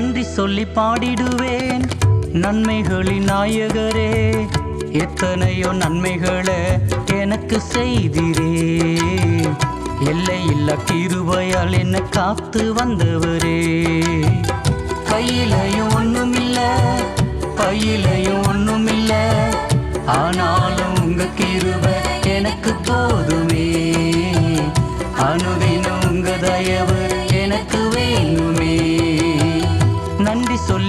நன்றி சொல்லி பாடிடுவேன். நன்மைகளின் நாயகரே எத்தனையோ நன்மைகளை எனக்கு செய்திரே. எல்லையில்லா கிருபையால் என்ன காத்து வந்தவரே. கையிலையும் ஒண்ணுமில்ல பையிலையும் ஒண்ணுமில்ல. ஆனாலும் உங்க கிருபை எனக்கு போதுமே. அனுதினம் உங்க தயவு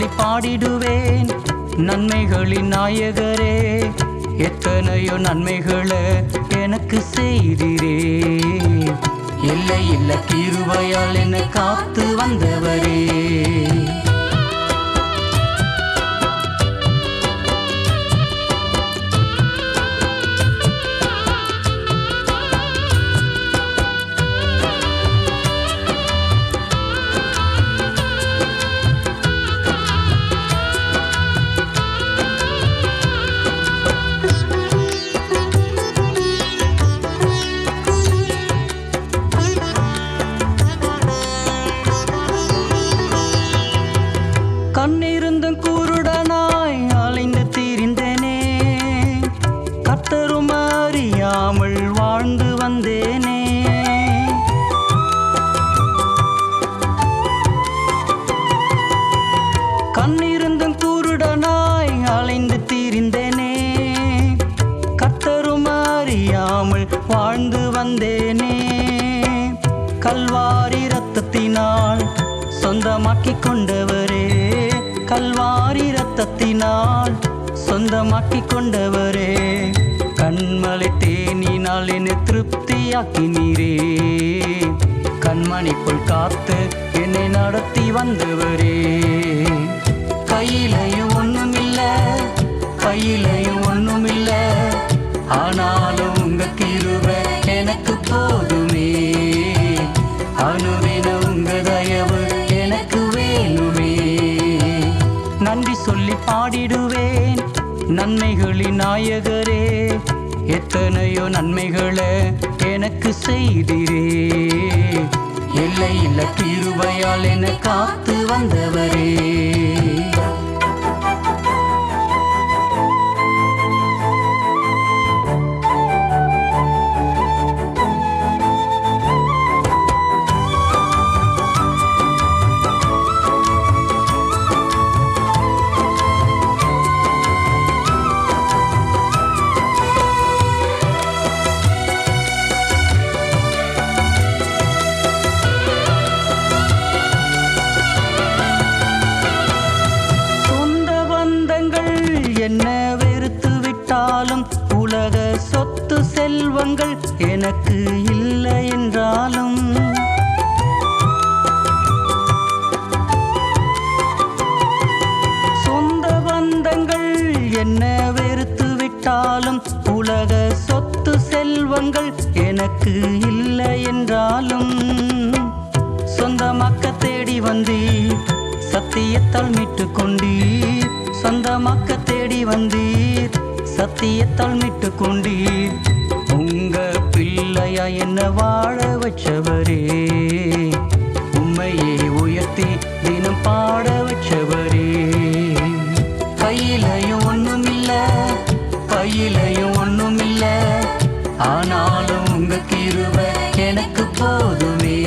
சொல்லி பாடிடுவேன். நன்மைகளின் நாயகரே எத்தனையோ நன்மைகளை எனக்கு செய்திரே. எல்லை இல்ல கிருபையால் என்னை காத்து வந்தவரே. அறியாமல் வாழ்ந்து வந்தேனே. கண்ணிருந்தும் கூருடனாய் அலைந்து தீரிந்தேனே. கத்தரும் அறியாமல் வாழ்ந்து வந்தேனே. கல்வாரி ரத்தத்தினால் சொந்தமாக்கி கொண்டவரே. கல்வாரி ரத்தத்தினால் சொந்தமாக்கி கொண்டவரே. தேனினால் என்னை திருப்தியாக்கினீரே கண்மணி போல் காத்து என்னை நடத்தி வந்தவரே. கையிலையும் ஒண்ணுமில்ல கையிலையும் ஒண்ணுமில்ல. ஆனாலும் உங்க கிருபை எனக்கு போதுமே. அணுவின உங்க தயவு எனக்கு வேணுமே. நன்றி சொல்லி பாடிடுவேன் நன்மைகளின் நாயகரே. எத்தனையோ நன்மைகளை எனக்கு செய்திரே. எல்லை இல்ல கிருபையால் என காத்து வந்தவரே. எனக்கு இல்லை என்றாலும் சொந்த பந்தங்கள் என்ன வெறுத்து விட்டாலும் உலக சொத்து செல்வங்கள் எனக்கு இல்லை என்றாலும் சொந்தமாக்க தேடி வந்தீர் சத்தியத்தால் மீட்டு கொண்டீர். சொந்தமாக்க தேடி வந்தீர் சத்தியத்தால் மீட்டு கொண்டீர். உங்க பிள்ளையா என்ன வாழ வச்சவரே? உண்மையை உயர்த்தி தினம் பாட வச்சவரே. கையிலையும் ஒண்ணுமில்ல பையிலையும் ஒண்ணுமில்ல ஆனாலும் உங்க கிருபை எனக்கு போதுமே.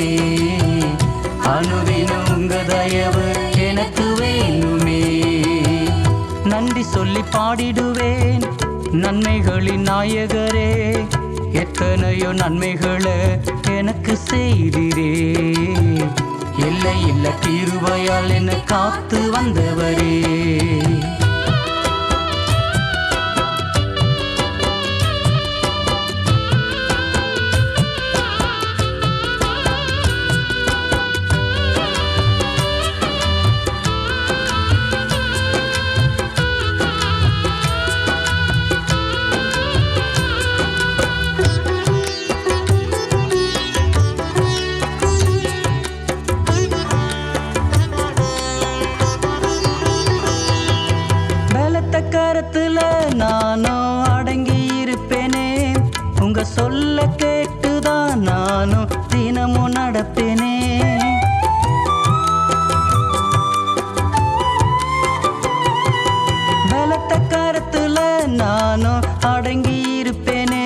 அனுதினம் உங்க தயவு எனக்கு வேணுமே. நன்றி சொல்லி பாடிடுவேன் நன்மைகளின் நாயகரே. எத்தனையோ நன்மைகளை எனக்கு செய்தீரே. எல்லை இல்ல கிருபையால் என்ன காத்து வந்தவரே. ನಾನು ದಿನಮು ನಡಪೇನೆ பலத்த கருத்துல நானும் அடங்கி இருப்பேனே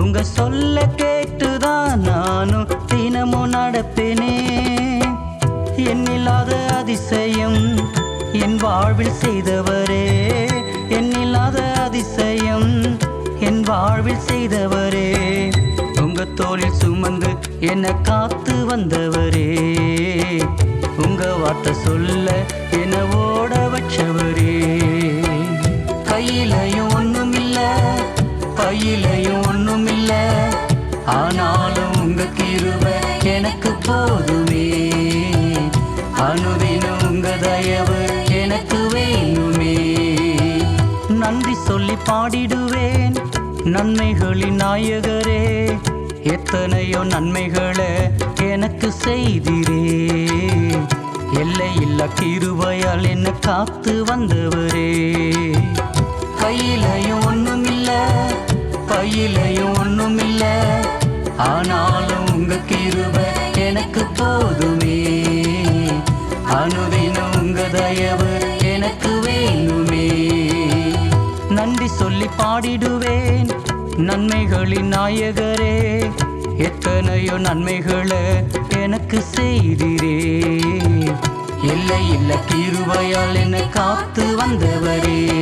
உங்க சொல்ல கேட்டுதான் நானும் தினமும் நடப்பேனே எண்ணில்லாத அதிசயம் என் வாழ்வில் செய்தவரே. எண்ணில்லாத அதிசயம் என் வாழ்வில் செய்தவரே. தோளில் சுமந்து என்னை காத்து வந்தவரே. உங்க வார்த்தை சொல்ல என்னை ஓட வச்சவரே. கையிலையும் ஒண்ணும் இல்ல பையிலையும் ஒண்ணும் இல்ல. ஆனாலும் உங்க கிருபை எனக்கு போதுமே. அனுதினம் உங்க தயவு எனக்கு வேணுமே. நன்றி சொல்லி பாடிடுவேன் நன்மைகளின் நாயகரே. எத்தனையோ நன்மைகளை எனக்கு செய்திரே. எல்லையில்லா கிருபையால் என்ன காத்து வந்தவரே. கையிலையும் ஒன்றும் இல்லை பையிலையும் ஒன்றும் இல்லை. ஆனாலும் உங்க கிருபை எனக்கு போதுமே. அனுதினம் உங்க தயவு எனக்கு வேணுமே. நன்றி சொல்லி பாடிடுவேன். நன்மைகளின் நாயகரே எத்தனையோ நன்மைகளை எனக்கு செய்திரே. இல்லை இல்லை கிருபையால் என்னை காத்து வந்தவரே.